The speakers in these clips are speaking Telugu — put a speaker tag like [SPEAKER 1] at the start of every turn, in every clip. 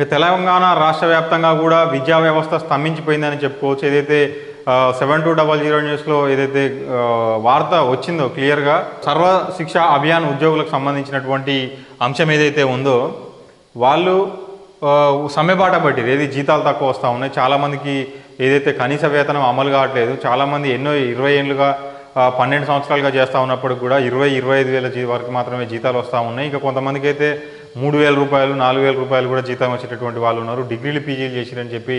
[SPEAKER 1] ఇక తెలంగాణ రాష్ట్ర వ్యాప్తంగా కూడా విద్యా వ్యవస్థ స్తంభించిపోయిందని చెప్పుకోవచ్చు. ఏదైతే సెవెన్ టూ డబల్ జీరో న్యూస్లో ఏదైతే వార్త వచ్చిందో క్లియర్గా సర్వ శిక్ష అభియాన్ ఉద్యోగులకు సంబంధించినటువంటి అంశం ఏదైతే ఉందో వాళ్ళు సమ్మెబాట పట్టిరు ఏది జీతాలు తక్కువ వస్తూ ఉన్నాయి. చాలామందికి ఏదైతే కనీస వేతనం అమలు కావట్లేదు చాలామంది ఎన్నో ఇరవై ఏళ్ళుగా పన్నెండు సంవత్సరాలుగా చేస్తూ ఉన్నప్పటికి కూడా ఇరవై ఇరవై ఐదు వేల జీ వరకు మాత్రమే జీతాలు వస్తూ ఉన్నాయి. ఇంకా కొంతమందికి అయితే మూడు వేల రూపాయలు నాలుగు వేల రూపాయలు కూడా జీతం వచ్చేటటువంటి వాళ్ళు ఉన్నారు. డిగ్రీలు పీజీలు చేసిరని చెప్పి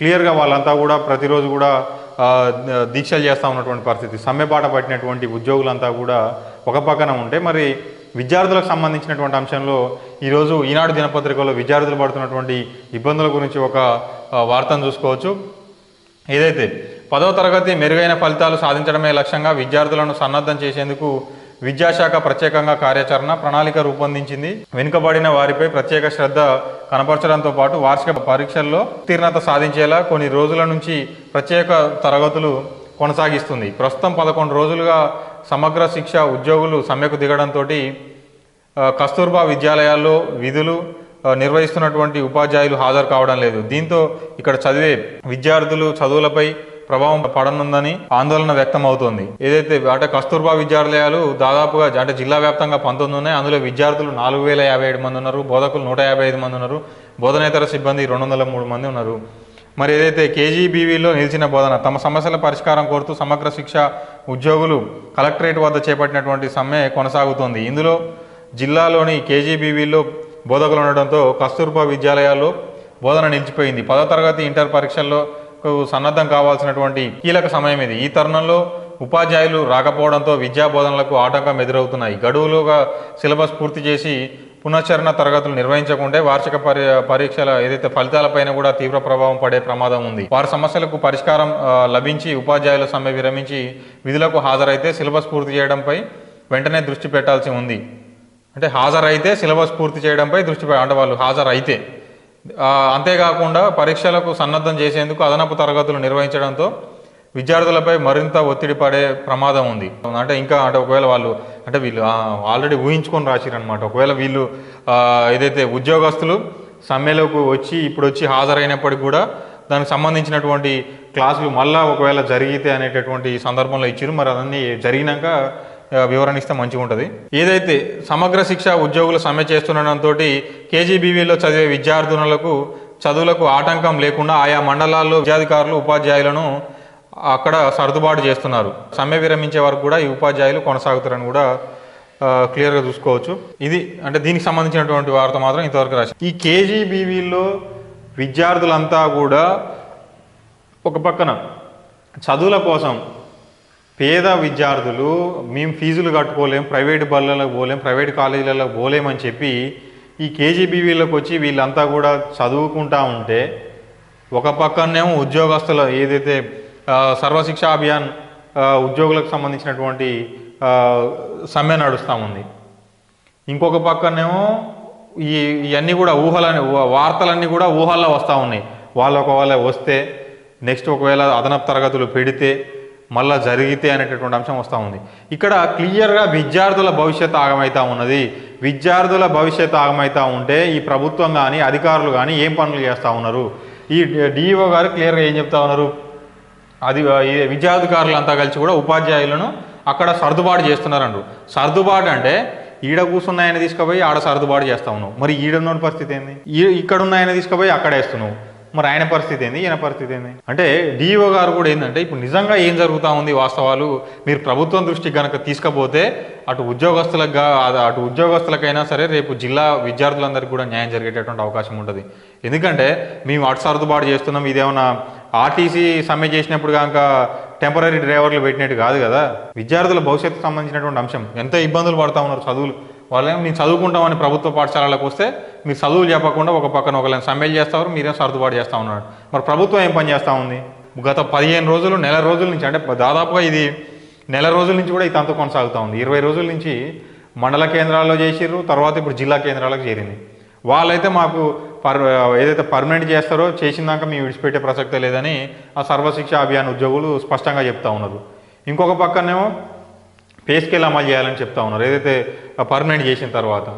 [SPEAKER 1] క్లియర్గా వాళ్ళంతా కూడా ప్రతిరోజు కూడా దీక్షలు చేస్తూ ఉన్నటువంటి పరిస్థితి. సమ్మెబాట పట్టినటువంటి ఉద్యోగులంతా కూడా ఒక పక్కన ఉంటే మరి విద్యార్థులకు సంబంధించినటువంటి అంశంలో ఈరోజు ఈనాడు దినపత్రికలో విద్యార్థులు పడుతున్నటువంటి ఇబ్బందుల గురించి ఒక వార్తను చూసుకోవచ్చు. ఏదైతే పదో తరగతి మెరుగైన ఫలితాలు సాధించడమే లక్ష్యంగా విద్యార్థులను సన్నద్ధం చేసేందుకు విద్యాశాఖ ప్రత్యేకంగా కార్యాచరణ ప్రణాళిక రూపొందించింది. వెనుకబడిన వారిపై ప్రత్యేక శ్రద్ధ కనపరచడంతో పాటు వార్షిక పరీక్షల్లో ఉత్తీర్ణత సాధించేలా కొన్ని రోజుల నుంచి ప్రత్యేక తరగతులు కొనసాగిస్తుంది. ప్రస్తుతం పదకొండు రోజులుగా సమగ్ర శిక్ష ఉద్యోగులు సమ్మెకు దిగడంతో కస్తూర్బా విద్యాలయాల్లో విధులు నిర్వహిస్తున్నటువంటి ఉపాధ్యాయులు హాజరు కావడం లేదు. దీంతో ఇక్కడ చదివే విద్యార్థులు చదువులపై ప్రభావం పడనుందని ఆందోళన వ్యక్తం అవుతోంది ఏదైతే అంటే కస్తూర్బా విద్యాలయాలు దాదాపుగా అంటే జిల్లా వ్యాప్తంగా పంతొమ్మిది ఉన్నాయి. అందులో విద్యార్థులు నాలుగు వేల యాభై ఏడు మంది ఉన్నారు. బోధకులు నూట యాభై ఐదు మంది ఉన్నారు. బోధనేతర సిబ్బంది రెండు వందల మూడు మంది ఉన్నారు. మరి ఏదైతే కేజీబీవీలో నిలిచిన బోధన తమ సమస్యల పరిష్కారం కోరుతూ సమగ్ర శిక్ష ఉద్యోగులు కలెక్టరేట్ వద్ద చేపట్టినటువంటి సమ్మె కొనసాగుతోంది. ఇందులో జిల్లాలోని కేజీబీవీలో బోధకులు ఉండడంతో కస్తూర్బా విద్యాలయాల్లో బోధన నిలిచిపోయింది. పదో తరగతి ఇంటర్ పరీక్షల్లో సన్నద్ధం కావాల్సినటువంటి కీలక సమయం ఇది. ఈ తరుణంలో ఉపాధ్యాయులు రాకపోవడంతో విద్యా బోధనలకు ఆటంకం ఎదురవుతున్నాయి. గడువులుగా సిలబస్ పూర్తి చేసి పునశ్చరణ తరగతులు నిర్వహించకుంటే వార్షిక పరి పరీక్షల ఏదైతే ఫలితాలపైన కూడా తీవ్ర ప్రభావం పడే ప్రమాదం ఉంది. వారి సమస్యలకు పరిష్కారం లభించి ఉపాధ్యాయుల సమ్మె విరమించి విధులకు హాజరైతే సిలబస్ పూర్తి చేయడంపై వెంటనే దృష్టి పెట్టాల్సి ఉంది. అంటే హాజరైతే సిలబస్ పూర్తి చేయడంపై దృష్టి అంటే వాళ్ళు హాజరైతే అంతేకాకుండా పరీక్షలకు సన్నద్ధం చేసేందుకు అదనపు తరగతులు నిర్వహించడంతో విద్యార్థులపై మరింత ఒత్తిడి పడే ప్రమాదం ఉంది. అంటే ఇంకా అంటే ఒకవేళ వాళ్ళు అంటే వీళ్ళు ఆల్రెడీ ఊహించుకొని రాసిరనమాట ఒకవేళ వీళ్ళు ఏదైతే ఉద్యోగస్తులు సమ్మెలోకి వచ్చి ఇప్పుడు వచ్చి హాజరైనప్పటికీ కూడా దానికి సంబంధించినటువంటి క్లాసులు మళ్ళా ఒకవేళ జరిగితే అనేటటువంటి సందర్భంలో ఇచ్చారు. మరి అదన్నీ జరిగినాక వివరణిస్తే వివరణ ఇస్తే మంచిగా ఉంటుంది ఏదైతే సమగ్ర శిక్ష ఉద్యోగులు సమ్మె చేస్తుండటంతో కేజీబీవీలో చదివే విద్యార్థులకు చదువులకు ఆటంకం లేకుండా ఆయా మండలాల్లో విద్యాధికారులు ఉపాధ్యాయులను అక్కడ సర్దుబాటు చేస్తున్నారు. సమ్మె విరమించే వరకు కూడా ఈ ఉపాధ్యాయులు కొనసాగుతారని కూడా క్లియర్గా చూసుకోవచ్చు. ఇది అంటే దీనికి సంబంధించినటువంటి వార్త మాత్రం ఇంతవరకు రాసి ఈ కేజీబీవీలో విద్యార్థులంతా కూడా ఒక పక్కన చదువుల కోసం పేద విద్యార్థులు మేము ఫీజులు కట్టుకోలేం ప్రైవేట్ బళ్ళలకు పోలేం ప్రైవేట్ కాలేజీలలో పోలేమని చెప్పి ఈ కేజీబీవీలకు వచ్చి వీళ్ళంతా కూడా చదువుకుంటా ఉంటే ఒక పక్కనేమో ఉద్యోగస్తుల ఏదైతే సర్వశిక్ష అభియాన్ ఉద్యోగులకు సంబంధించినటువంటి సమ్మె నడుస్తూ ఉంది. ఇంకొక పక్కనేమో ఈ ఇవన్నీ కూడా ఊహలని వార్తలన్నీ కూడా ఊహల్లో వస్తూ ఉన్నాయి. వాళ్ళు ఒకవేళ వస్తే నెక్స్ట్ ఒకవేళ అదనపు తరగతులు పెడితే మళ్ళా జరిగితే అనేటటువంటి అంశం వస్తూ ఉంది. ఇక్కడ క్లియర్గా విద్యార్థుల భవిష్యత్తు ఆగమైతా ఉన్నది. విద్యార్థుల భవిష్యత్తు ఆగమైతా ఉంటే ఈ ప్రభుత్వం కానీ అధికారులు కానీ ఏం పనులు చేస్తూ ఉన్నారు? ఈ డిఈఓ గారు క్లియర్గా ఏం చెప్తా ఉన్నారు? అది విద్యాధికారులంతా అంతా కలిసి కూడా ఉపాధ్యాయులను అక్కడ సర్దుబాటు చేస్తున్నారండు సర్దుబాటు అంటే ఈడ కూర్చున్న ఆయన తీసుకుపోయి ఆడ సర్దుబాటు చేస్తా ఉన్నావు. మరి ఈడ ఉన్న పరిస్థితి ఏంది? ఈ ఇక్కడ ఉన్న ఆయన తీసుకుపోయి అక్కడ వేస్తున్నావు మరి ఆయన పరిస్థితి ఏంది? ఈయన పరిస్థితి ఏంది? అంటే డిఓ గారు కూడా ఏంటంటే ఇప్పుడు నిజంగా ఏం జరుగుతూ ఉంది వాస్తవాలు మీరు ప్రభుత్వం దృష్టికి కనుక తీసుకపోతే అటు ఉద్యోగస్తులకు అటు ఉద్యోగస్తులకైనా సరే రేపు జిల్లా విద్యార్థులందరికీ కూడా న్యాయం జరిగేటటువంటి అవకాశం ఉంటుంది. ఎందుకంటే మేము అటు సర్దుబాటు చేస్తున్నాం ఇదేమన్నా ఆర్టీసీ సమ్మె చేసినప్పుడు కనుక టెంపరీ డ్రైవర్లు పెట్టినట్టు కాదు కదా. విద్యార్థుల భవిష్యత్తు సంబంధించినటువంటి అంశం. ఎంత ఇబ్బందులు పడతా ఉన్నారు చదువులు. వాళ్ళేమో మేము చదువుకుంటామని ప్రభుత్వ పాఠశాలలకు వస్తే మీరు చదువులు చెప్పకుండా ఒక పక్కన ఒకళ్ళని సమ్మెలు చేస్తారు మీరేం సర్దుబాటు చేస్తూ ఉన్నారు. మరి ప్రభుత్వం ఏం పని చేస్తూ ఉంది? గత పదిహేను రోజులు నెల రోజుల నుంచి అంటే దాదాపుగా ఇది నెల రోజుల నుంచి కూడా ఈ తంతు కొనసాగుతూ ఉంది. ఇరవై రోజుల నుంచి మండల కేంద్రాల్లో చేసిర్రు తర్వాత ఇప్పుడు జిల్లా కేంద్రాలకు చేరింది. వాళ్ళైతే మాకు పర్ ఏదైతే పర్మనెంట్ చేస్తారో చేసినాక మేము విడిచిపెట్టే ప్రసక్తే లేదని ఆ సర్వశిక్ష అభియాన్ ఉద్యోగులు స్పష్టంగా చెప్తా ఉన్నారు. ఇంకొక పక్కనేమో పే స్కేల్ అమలు చేయాలని చెప్తా ఉన్నారు. ఏదైతే పర్మనెంట్ చేసిన తర్వాత.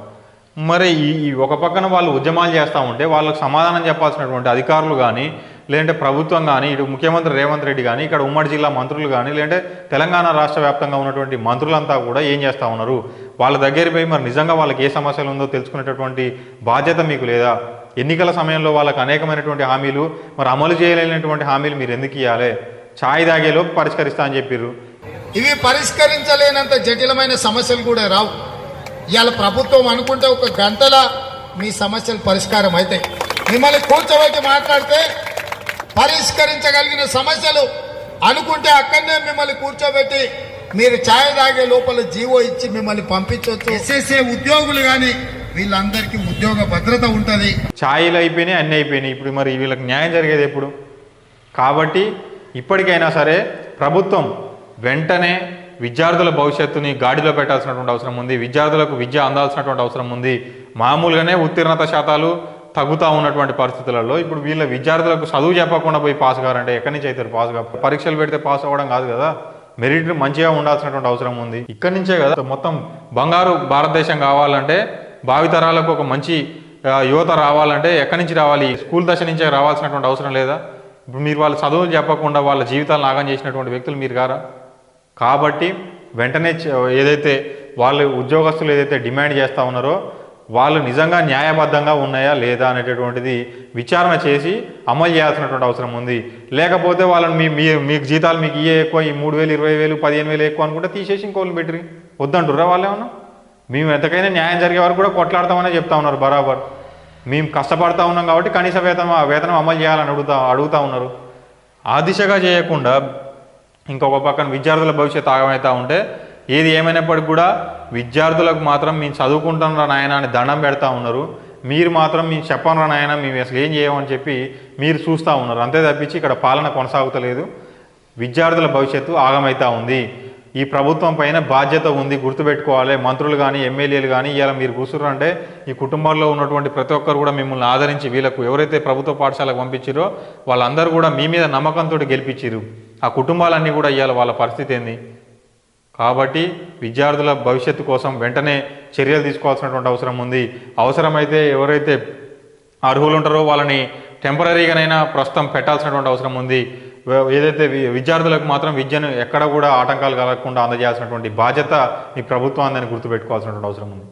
[SPEAKER 1] మరి ఈ ఒక పక్కన వాళ్ళు ఉద్యమాలు చేస్తూ ఉంటే వాళ్ళకు సమాధానం చెప్పాల్సినటువంటి అధికారులు కానీ లేదంటే ప్రభుత్వం కానీ ఇటు ముఖ్యమంత్రి రేవంత్ రెడ్డి కానీ ఇక్కడ ఉమ్మడి జిల్లా మంత్రులు కానీ లేదంటే తెలంగాణ రాష్ట్ర వ్యాప్తంగా ఉన్నటువంటి మంత్రులంతా కూడా ఏం చేస్తూ ఉన్నారు? వాళ్ళ దగ్గరికి పోయి మరి నిజంగా వాళ్ళకి ఏ సమస్యలు ఉందో తెలుసుకునేటటువంటి బాధ్యత మీకు లేదా? ఎన్నికల సమయంలో వాళ్ళకు అనేకమైనటువంటి హామీలు మరి అమలు చేయలేనటువంటి హామీలు మీరు ఎందుకు ఇవ్వాలి ఛాయ్ తాగేలోపు పరిష్కరిస్తా అని చెప్పారు
[SPEAKER 2] ఇవి పరిష్కరించలేనంత జటిలమైన సమస్యలు కూడా రావు. ఇవాళ ప్రభుత్వం అనుకుంటే ఒక గంటల మీ సమస్యలు పరిష్కారం అవుతాయి. మిమ్మల్ని కూర్చోబెట్టి మాట్లాడితే పరిష్కరించగలిగిన సమస్యలు అనుకుంటే అక్కడనే మిమ్మల్ని కూర్చోబెట్టి మీరు ఛాయ్ తాగే లోపల జీవో ఇచ్చి మిమ్మల్ని పంపించవచ్చు ఎస్ఎస్ఏ ఉద్యోగులు కానీ వీళ్ళందరికీ ఉద్యోగ భద్రత ఉంటుంది.
[SPEAKER 1] ఛాయలు అయిపోయినాయి అన్నీ అయిపోయినాయి. ఇప్పుడు మరి వీళ్ళకి న్యాయం జరిగేది ఎప్పుడు? కాబట్టి ఇప్పటికైనా సరే ప్రభుత్వం వెంటనే విద్యార్థుల భవిష్యత్తుని గాడిలో పెట్టాల్సినటువంటి అవసరం ఉంది. విద్యార్థులకు విద్య అందాల్సినటువంటి అవసరం ఉంది. మామూలుగానే ఉత్తీర్ణత శాతాలు తగ్గుతూ ఉన్నటువంటి పరిస్థితులలో ఇప్పుడు వీళ్ళ విద్యార్థులకు చదువు చెప్పకుండా పోయి పాస్ కావాలంటే ఎక్కడి నుంచి అవుతారు పాస్ కా పరీక్షలు పెడితే పాస్ అవ్వడం కాదు కదా. మెరిట్ మంచిగా ఉండాల్సినటువంటి అవసరం ఉంది. ఇక్కడి నుంచే కదా మొత్తం బంగారు భారతదేశం కావాలంటే భావితరాలకు ఒక మంచి యువత రావాలంటే ఎక్కడి నుంచి రావాలి? స్కూల్ దశ నుంచే రావాల్సినటువంటి అవసరం లేదా? ఇప్పుడు మీరు వాళ్ళ చదువులు చెప్పకుండా వాళ్ళ జీవితాలను నాగం చేసినటువంటి వ్యక్తులు మీరు కారా? కాబట్టి వెంటనే ఏదైతే వాళ్ళు ఉద్యోగస్తులు ఏదైతే డిమాండ్ చేస్తూ ఉన్నారో వాళ్ళు నిజంగా న్యాయబద్ధంగా ఉన్నాయా లేదా అనేటటువంటిది విచారణ చేసి అమలు చేయాల్సినటువంటి అవసరం ఉంది. లేకపోతే వాళ్ళని మీ మీ మీకు జీతాలు మీకు ఇయ్యే ఎక్కువ ఈ మూడు వేలు ఇరవై వేలు పదిహేను వేలు ఎక్కువ అనుకుంటే తీసేసి ఇంకోళ్ళు పెట్టి వద్దంటుర్రా వాళ్ళు ఏమన్నా? మేము ఎంతకైనా న్యాయం జరిగే వరకు కూడా కొట్లాడతామనే చెప్తా ఉన్నారు బరాబర్. మేము కష్టపడతా ఉన్నాం కాబట్టి కనీస వేతనం వేతనం అమలు చేయాలని అడుగుతా అడుగుతా ఉన్నారు. ఆ దిశగా చేయకుండా ఇంకొక పక్కన విద్యార్థుల భవిష్యత్తు ఆగమవుతూ ఉంటే ఏది ఏమైనప్పటికీ కూడా విద్యార్థులకు మాత్రం మేము చదువుకుంటున్న నాయన అని దండం పెడతా ఉన్నారు. మీరు మాత్రం మేము చెప్పనరా నాయన మేము అసలు ఏం చేయమని చెప్పి మీరు చూస్తూ ఉన్నారు. అంతే తప్పించి ఇక్కడ పాలన కొనసాగుతలేదు. విద్యార్థుల భవిష్యత్తు ఆగమవుతూ ఉంది. ఈ ప్రభుత్వం పైన బాధ్యత ఉంది గుర్తుపెట్టుకోవాలి. మంత్రులు కానీ ఎమ్మెల్యేలు కానీ ఇలా మీరు కూర్చున్నారంటే ఈ కుటుంబాల్లో ఉన్నటువంటి ప్రతి ఒక్కరు కూడా మిమ్మల్ని ఆదరించి వీళ్ళకు ఎవరైతే ప్రభుత్వ పాఠశాలకు పంపించారో వాళ్ళందరూ కూడా మీ మీద నమ్మకంతో గెలిపించారు ఆ కుటుంబాలన్నీ కూడా ఇవాళ వాళ్ళ పరిస్థితి ఏంది? కాబట్టి విద్యార్థుల భవిష్యత్తు కోసం వెంటనే చర్యలు తీసుకోవాల్సినటువంటి అవసరం ఉంది. అవసరమైతే ఎవరైతే అర్హులు ఉంటారో వాళ్ళని టెంపరీగానైనా ప్రస్తుతం పెట్టాల్సినటువంటి అవసరం ఉంది. ఏదైతే విద్యార్థులకు మాత్రం విద్యను ఎక్కడ కూడా ఆటంకాలు కలగకుండా అందజేయాల్సినటువంటి బాధ్యత ఈ ప్రభుత్వాన్ని గుర్తుపెట్టుకోవాల్సినటువంటి అవసరం ఉంది.